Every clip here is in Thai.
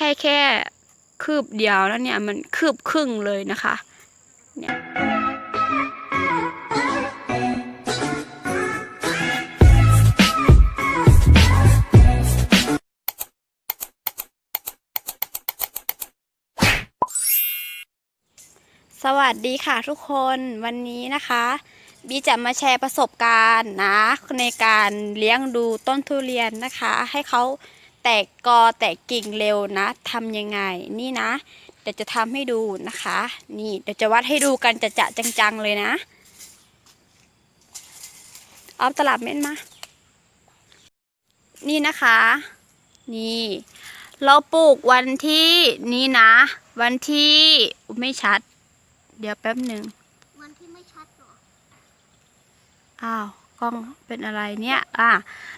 ใช่แค่คืบเดียวแล้วเนี่ยมันคืบครึ่งเลยนะคะเนี่ยสวัสดีค่ะทุกคนวันนี้นะคะบีจะมาแชร์ประสบการณ์นะในการเลี้ยงดูต้นทุเรียนนะคะ ให้เขา ตกกอแตกกิ่งเร็วนะทำยังไงนี่นะเดี๋ยวจะทำให้ดูนะคะ นี่เดี๋ยวจะวัดให้ดูกันจะจะจังๆเลยนะเอาตลับเม็ดมา นี่นะคะ นี่ เราปลูกวันที่นี้นะ วันที่ไม่ชัด เดี๋ยวแป๊บหนึ่งวันที่ไม่ชัดเหรอ อ้าว กล้องเป็นอะไรเนี่ยอะ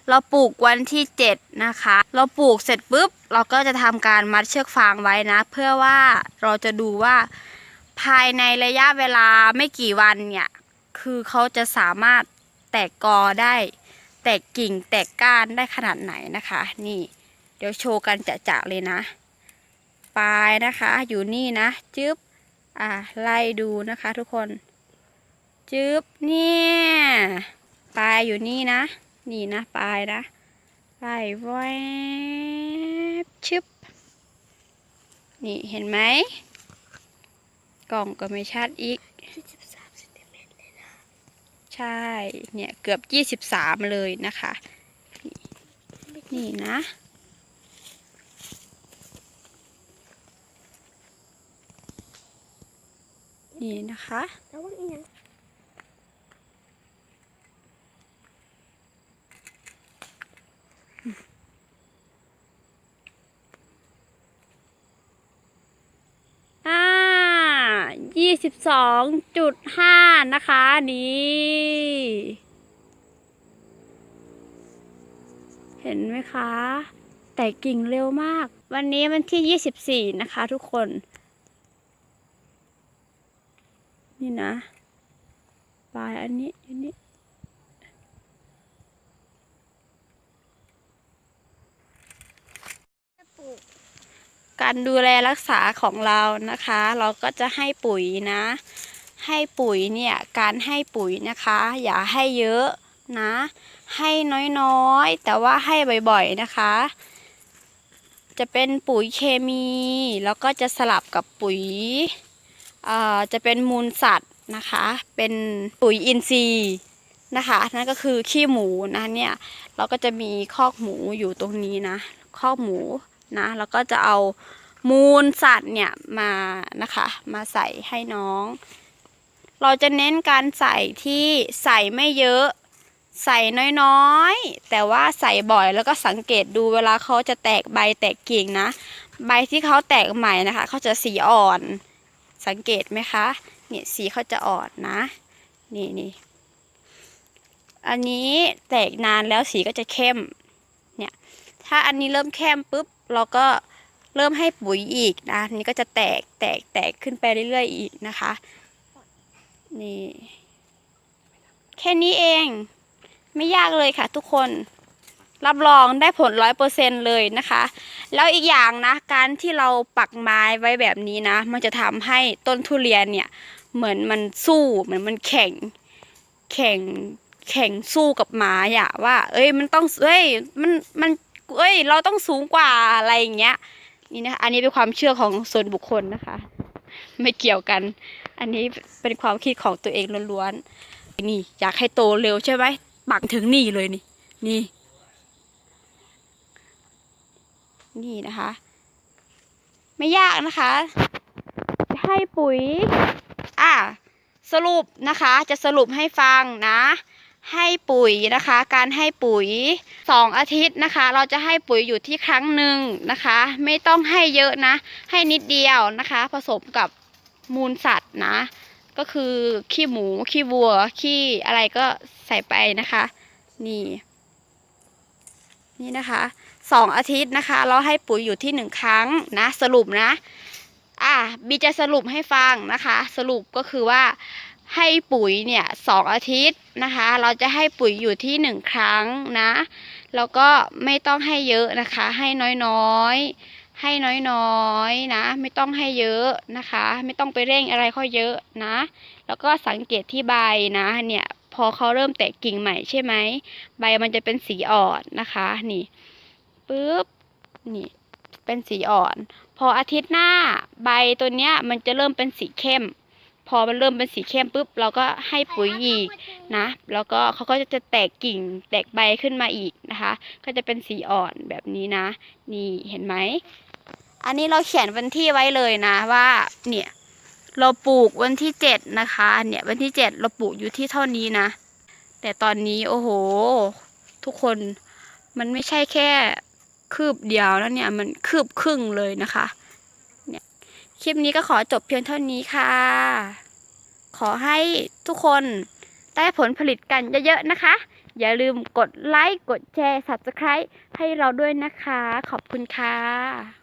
เราปลูกวันที่เจ็ดนะคะ เราปลูกเสร็จปุ๊บ เราก็จะทำการมัดเชือกฟางไว้นะ เพื่อว่าเราจะดูว่าภายในระยะเวลาไม่กี่วันเนี่ย คือเขาจะสามารถแตกกอได้ แตกกิ่งแตกก้านได้ขนาดไหนนะคะ นี่ เดี๋ยวโชว์กันจะๆเลยนะปลายนะคะ อยู่นี่นะจึ๊บอะไล่ดูนะคะทุกคน จึ๊บเนี่ย ลายอยู่นี่นะ นี่นะปลายนะไล่แวบชึบ นี่เห็นไหม กล่องก็ไม่ชัดอีก23เซนติเมตรเลยนะใช่ เนี่ยเกือบยี่สิบสามเลยนะคะ นี่นะนี่นะคะ แล้วว่าอีหยัง อ่า ยี่สิบสองจุดห้านะคะนี่เห็นไหมคะ แต่กิ่งเร็วมาก วันนี้วันที่ยี่สิบสี่นะคะทุกคน นี่นะปลายอันนี้อันนี้ จะปลูก การดูแลรักษาของเรานะคะ เราก็จะให้ปุ๋ยนะ ให้ปุ๋ยเนี่ยการให้ปุ๋ยนะคะ อย่าให้เยอะนะ ให้น้อยๆ แต่ว่าให้บ่อยๆนะคะ จะเป็นปุ๋ยเคมี แล้วก็จะสลับกับปุ๋ยเอ่อจะเป็นมูลสัตว์นะคะ เป็นปุ๋ยอินทรีย์นะคะนั่นก็คือขี้หมูนะเนี่ยเราก็จะมีคอกหมูอยู่ตรงนี้นะคอกหมูนะแล้วก็จะเอา มูลสัตว์เนี่ยมานะคะ มาใส่ให้น้อง เราจะเน้นการใส่ที่ใส่ไม่เยอะ ใส่น้อยๆ แต่ว่าใส่บ่อยแล้วก็สังเกตดูเวลาเขาจะแตกใบแตกกิ่งนะ ใบที่เขาแตกใหม่นะคะเขาจะสีอ่อน สังเกตไหมคะเนี่ยสีเขาจะอ่อนนะ นี่นี่อันนี้แตกนานแล้วสีก็จะเข้ม เนี่ย ถ้าอันนี้เริ่มเข้มปุ๊บ เราก็ เริ่มให้ปุ๋ยอีกนะนนี่ก็จะแตกแตกแตกขึ้นไปเรื่อยๆอีกนะคะ นี่ แค่นี้เอง ไม่ยากเลยค่ะทุกคนรับรองได้ผลร้อยเปอร์เซ็นเลยนะคะ แล้วอีกอย่างนะ การที่เราปักไม้ไว้แบบนี้นะ มันจะทำให้ต้นทุเรียนเนี่ย เหมือนมันสู้เหมือนมันแข่ง แข่งแข่งสู้กับไม้อะว่า เอ้ยมันต้องเอ้ยมันมันเอ้ยเราต้องสูงกว่าอะไรอย่างเงี้ย นี่นะอันนี้เป็นความเชื่อของส่วนบุคคลนะคะ ไม่เกี่ยวกัน อันนี้เป็นความคิดของตัวเองล้วนๆนี่ อยากให้โตเร็วใช่ไหมปักถึงนี่เลยนี่ นี่ นี่นะคะ ไม่ยากนะคะ ให้ปุ๋ย อะสรุปนะคะ จะสรุปให้ฟังนะ ให้ปุ๋ยนะคะ การให้ปุ๋ยสองอาทิตย์นะคะ เราจะให้ปุ๋ยอยู่ที่ครั้งหนึ่งนะคะ ไม่ต้องให้เยอะนะ ให้นิดเดียวนะคะ ผสมกับมูลสัตว์นะ ก็คือขี้หมูขี้วัวขี้อะไรก็ใส่ไปนะคะ นี่ นี่นะคะสองอาทิตย์นะคะ เราให้ปุ๋ยอยู่ที่หนึ่งครั้งนะ สรุปนะ อะบีจะสรุปให้ฟังนะคะ สรุปก็คือว่า ให้ปุ๋ยเนี่ยสองอาทิตย์นะคะ เราจะให้ปุ๋ยอยู่ที่หนึ่งครั้งนะแล้วก็ไม่ต้องให้เยอะนะคะ ให้น้อยๆ ให้น้อยๆนะ ไม่ต้องให้เยอะนะคะ ไม่ต้องไปเร่งอะไรเขาเยอะนะ แล้วก็สังเกตที่ใบนะเนี่ยพอเขาเริ่มแตกกิ่งใหม่ใช่ไหมใบมันจะเป็นสีอ่อนนะคะ นี่ปึ๊บนี่เป็นสีอ่อน พออาทิตย์หน้าใบตัวเนี้ยมันจะเริ่มเป็นสีเข้ม พอมันเริ่มเป็นสีเข้มปุ๊บ เราก็ให้ปุ๋ยอีกนะ แล้วก็เขาก็จะแตกกิ่งแตกใบขึ้นมาอีกนะคะ ก็จะเป็นสีอ่อนแบบนี้นะ นี่เห็นไหม อันนี้เราเขียนวันที่ไว้เลยนะว่าเนี่ยเราปลูกวันที่เจ็ดนะคะ เนี่ยวันที่เจ็ดเราปลูกอยู่ที่เท่านี้นะ แต่ตอนนี้โอ้โห ทุกคนมันไม่ใช่แค่คืบเดียวแล้วเนี่ยมันคืบครึ่งเลยนะคะ เนี่ยคลิปนี้ก็ขอจบเพียงเท่านี้ค่ะ ขอให้ทุกคนได้ผลผลิตกันเยอะๆนะคะ อย่าลืมกดไลค์ กดแชร์ subscribe ให้เราด้วยนะคะ ขอบคุณค่ะ